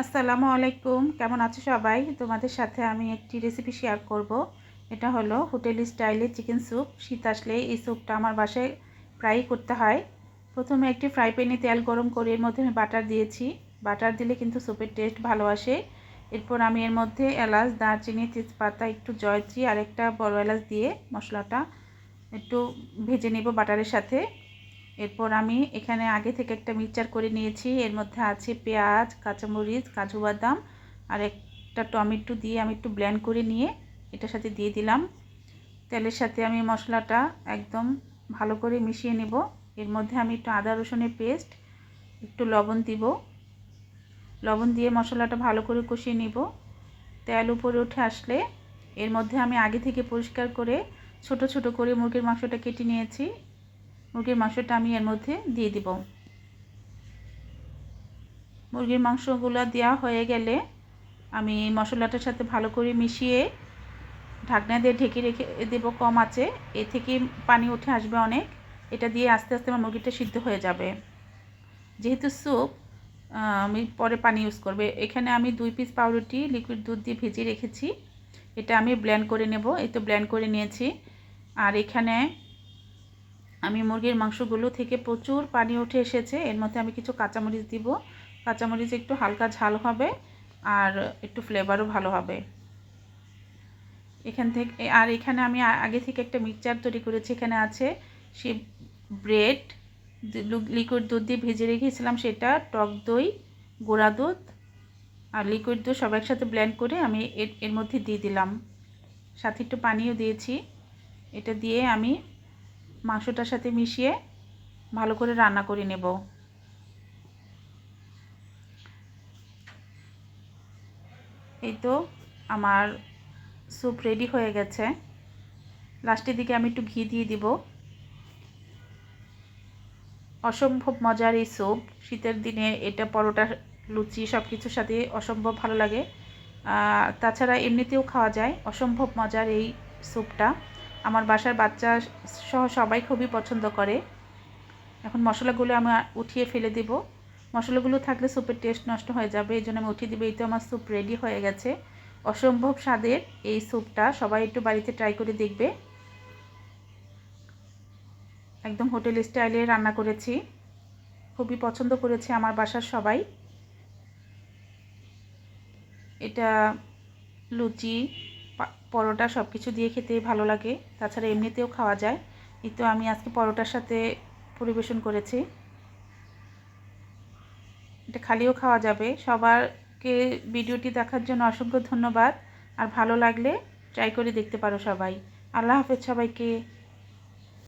আসসালামু আলাইকুম। কেমন আছো সবাই? তোমাদের সাথে আমি একটি রেসিপি শেয়ার করব। এটা হলো হোটেল স্টাইলে চিকেন স্যুপ শীত আসলে এই স্যুপটা আমার বাসায় প্রায়ই করতে হয়। প্রথমে একটি ফ্রাই প্যানে তেল গরম করে এর মধ্যে আমি বাটার দিয়েছি। বাটার দিলে কিন্তু স্যুপের টেস্ট ভালো আসে। এরপর আমি এর মধ্যে এলাচ, দারচিনি, তেজপাতা, একটু জয়ত্রী আর একটা বড় এলাচ দিয়ে মশলাটা একটু ভেজে নেব বাটারের সাথে। এরপর আমি এখানে আগে থেকে একটা মিক্সচার করে নিয়েছি। এর মধ্যে আছে পেঁয়াজ, কাঁচামরিচ, কাজু বাদাম আর একটা টমেটো দিয়ে আমি একটু ব্লেন্ড করে নিয়ে এটার সাথে দিয়ে দিলাম। তেলের সাথে আমি মশলাটা একদম ভালো করে মিশিয়ে নেব। এর মধ্যে আমি একটু আদা রসুনের পেস্ট, একটু লবণ দিব। লবণ দিয়ে মশলাটা ভালো করে কষিয়ে নিব। তেল উপরে উঠে আসলে এর মধ্যে আমি আগে থেকে পরিষ্কার করে ছোট ছোট করে মুরগির মাংসটা কেটে নিয়েছি। মুরগির মাংসটা আমি এর মধ্যে দিয়ে দিব। মুরগির মাংসগুলো দেওয়া হয়ে গেলে আমি মশলাটার সাথে ভালো করে মিশিয়ে ঢাকনা দিয়ে ঢেকে রেখে দেব কম আছে। এ থেকে পানি উঠে আসবে অনেক। এটা দিয়ে আস্তে আস্তে আমার মুরগিটা সিদ্ধ হয়ে যাবে। যেহেতু স্যুপ আমি পরে পানি ইউজ করবে। এখানে আমি দুই পিস পাউরুটি, লিকুইড দুধ দিয়ে ভেজে রেখেছি। এটা আমি ব্ল্যান্ড করে নেব। এই তো ব্ল্যান্ড করে নিয়েছি। আর এখানে আমি মুরগির মাংসগুলো থেকে প্রচুর পানি উঠে এসেছে। এর মধ্যে আমি কিছু কাঁচামরিচ দিব। কাঁচামরিচ একটু হালকা ঝাল হবে আর একটু ফ্লেভারও ভালো হবে। এখান থেকে, আর এখানে আমি আগে থেকে একটা মিক্সচার তৈরি করেছি। এখানে আছে সে ব্রেড লিকুইড দুধ দিয়ে ভেজে রেখেছিলাম সেটা, টক দই, গোড়া দুধ আর লিকুইড দুধ সব একসাথে ব্লেন্ড করে আমি এর মধ্যে দিয়ে দিলাম। সাথে একটু পানিও দিয়েছি। এটা দিয়ে আমি মাংসটার সাথে মিশিয়ে ভালো করে রান্না করে নেব। এই তো আমার স্যুপ রেডি হয়ে গেছে। লাস্টের দিকে আমি একটু ঘি দিয়ে দিব। অসম্ভব মজার এই স্যুপ। শীতের দিনে এটা, পরোটা, লুচি সব কিছুর সাথে অসম্ভব ভালো লাগে। তাছাড়া এমনিতেও খাওয়া যায়। অসম্ভব মজার এই স্যুপটা। আমার বাসার বাচ্চা সহ সবাই খুবই পছন্দ করে। এখন মশলাগুলো আমি উঠিয়ে ফেলে দেব। মশলাগুলো থাকলে স্যুপের টেস্ট নষ্ট হয়ে যাবে, এই জন্য আমি উঠিয়ে দেবো। এই তো আমার স্যুপ রেডি হয়ে গেছে। অসম্ভব স্বাদের এই স্যুপটা সবাই একটু বাড়িতে ট্রাই করে দেখবে। একদম হোটেল স্টাইলে রান্না করেছি। খুবই পছন্দ করেছে আমার বাসার সবাই। এটা লুচি পরোটা সব কিছু দিয়ে খেতে ভালো লাগে। তাছাড়া এমনিতেও খাওয়া যায়। এই তো আমি আজকে পরোটার সাথে পরিবেশন করেছি। এটা খালিও খাওয়া যাবে। সবারকে ভিডিওটি দেখার জন্য অসংখ্য ধন্যবাদ। আর ভালো লাগলে ট্রাই করে দেখতে পারো সবাই। আল্লাহ হাফেজ সবাইকে।